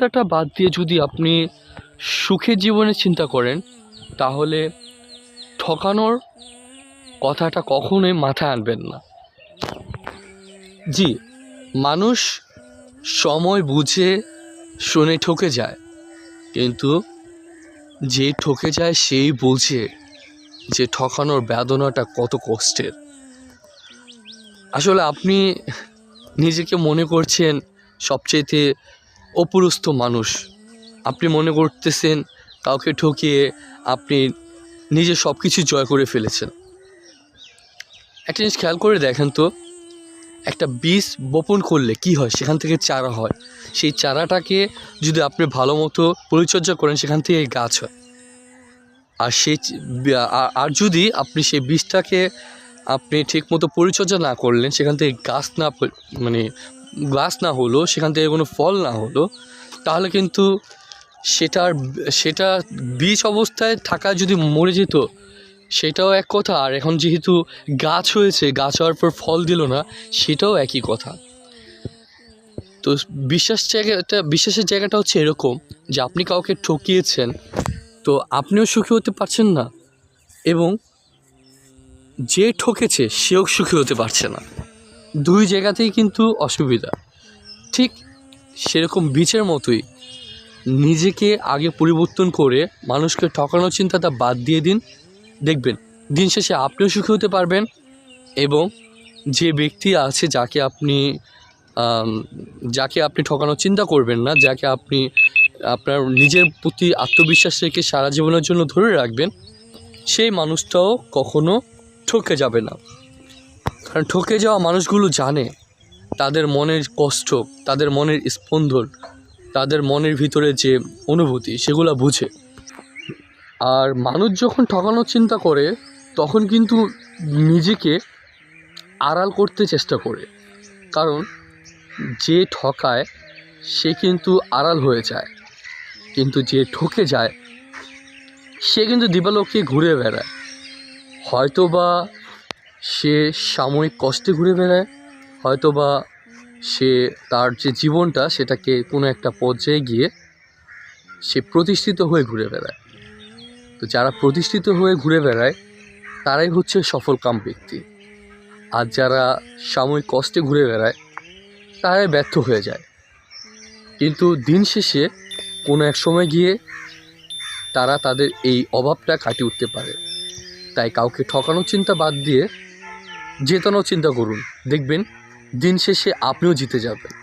চিন্তাটা বাদ দিয়ে যদি আপনি সুখের জীবনের চিন্তা করেন, তাহলে ঠকানোর কথাটা কখনোই মাথায় আনবেন না। জি, মানুষ সময় বুঝে শুনে ঠকে যায়, কিন্তু যে ঠকে যায় সেই বোঝে যে ঠকানোর বেদনাটা কত কষ্টের। আসলে আপনি নিজেকে মনে করছেন সবচেয়েতে অপুরস্থ মানুষ। আপনি মনে করতেছেন কাউকে ঠকিয়ে আপনি নিজে সব কিছু জয় করে ফেলেছেন। একটা জিনিস খেয়াল করে দেখেন তো, একটা বীজ বপন করলে কি হয়? সেখান থেকে চারা হয়। সেই চারাটাকে যদি আপনি ভালো মতো পরিচর্যা করেন, সেখান থেকে গাছ হয়। আর সেই আর যদি আপনি সেই বীজটাকে আপনি ঠিকমতো পরিচর্যা না করলেন, সেখান থেকে গাছ না মানে গাছ না হলো, সেখান থেকে কোনো ফল না হলো, তাহলে কিন্তু সেটার, সেটা বীজ অবস্থায় থাকা যদি মরে যেত, সেটাও এক কথা। আর এখন যেহেতু গাছ হয়েছে, গাছ হওয়ার পর ফল দিল না, সেটাও একই কথা। তো বিশ্বাস জায়গাটা বিশ্বাসের জায়গাটা হচ্ছে এরকম, যে আপনি কাউকে ঠকিয়েছেন, তো আপনিও সুখী হতে পারছেন না, এবং যে ঠকেছে, সেও সুখী হতে পারছে না। দুই জায়গাতেই কিন্তু অসুবিধা। ঠিক সেরকম বীচের মতোই নিজেকে আগে পরিবর্তন করে মানুষকে ঠকানোর চিন্তাটা বাদ দিয়ে দিন। দেখবেন দিন শেষে আপনিও সুখী হতে পারবেন এবং যে ব্যক্তি আছে যাকে আপনি যাকে আপনি ঠকানোর চিন্তা করবেন না, যাকে আপনি আপনার নিজের প্রতি আত্মবিশ্বাস রেখে সারা জীবনের জন্য ধরে রাখবেন, সেই মানুষটাও কখনো ঠকে যাবে না। কারণ ঠকে যাওয়া মানুষগুলো জানে, তাদের মনের কষ্ট, তাদের মনের স্পন্দন, তাদের মনের ভিতরে যে অনুভূতি, সেগুলো বুঝে। আর মানুষ যখন ঠকানোর চিন্তা করে, তখন কিন্তু নিজেকে আড়াল করতে চেষ্টা করে। কারণ যে ঠকায়, সে কিন্তু আড়াল হয়ে যায়। কিন্তু যে ঠকে যায়, সে কিন্তু দিবালোকে ঘুরে বেড়ায়। হয়তো বা সে সাময়িক কষ্টে ঘুরে বেড়ায় হয়তো বা সে তার যে জীবনটা সেটাকে কোনো একটা পর্যায়ে গিয়ে সে প্রতিষ্ঠিত হয়ে ঘুরে বেড়ায়। তো যারা প্রতিষ্ঠিত হয়ে ঘুরে বেড়ায়, তারাই হচ্ছে সফলকাম ব্যক্তি। আর যারা সাময়িক কষ্টে ঘুরে বেড়ায়, তারাই ব্যর্থ হয়ে যায়। কিন্তু দিন শেষে কোনো এক সময় গিয়ে তারা তাদের এই অভাবটা কাটিয়ে উঠতে পারে। তাই কাউকে ঠকানোর চিন্তা বাদ দিয়ে জেতানোর চিন্তা করুন। দেখবেন দিন শেষে আপনিও জিতে যাবেন।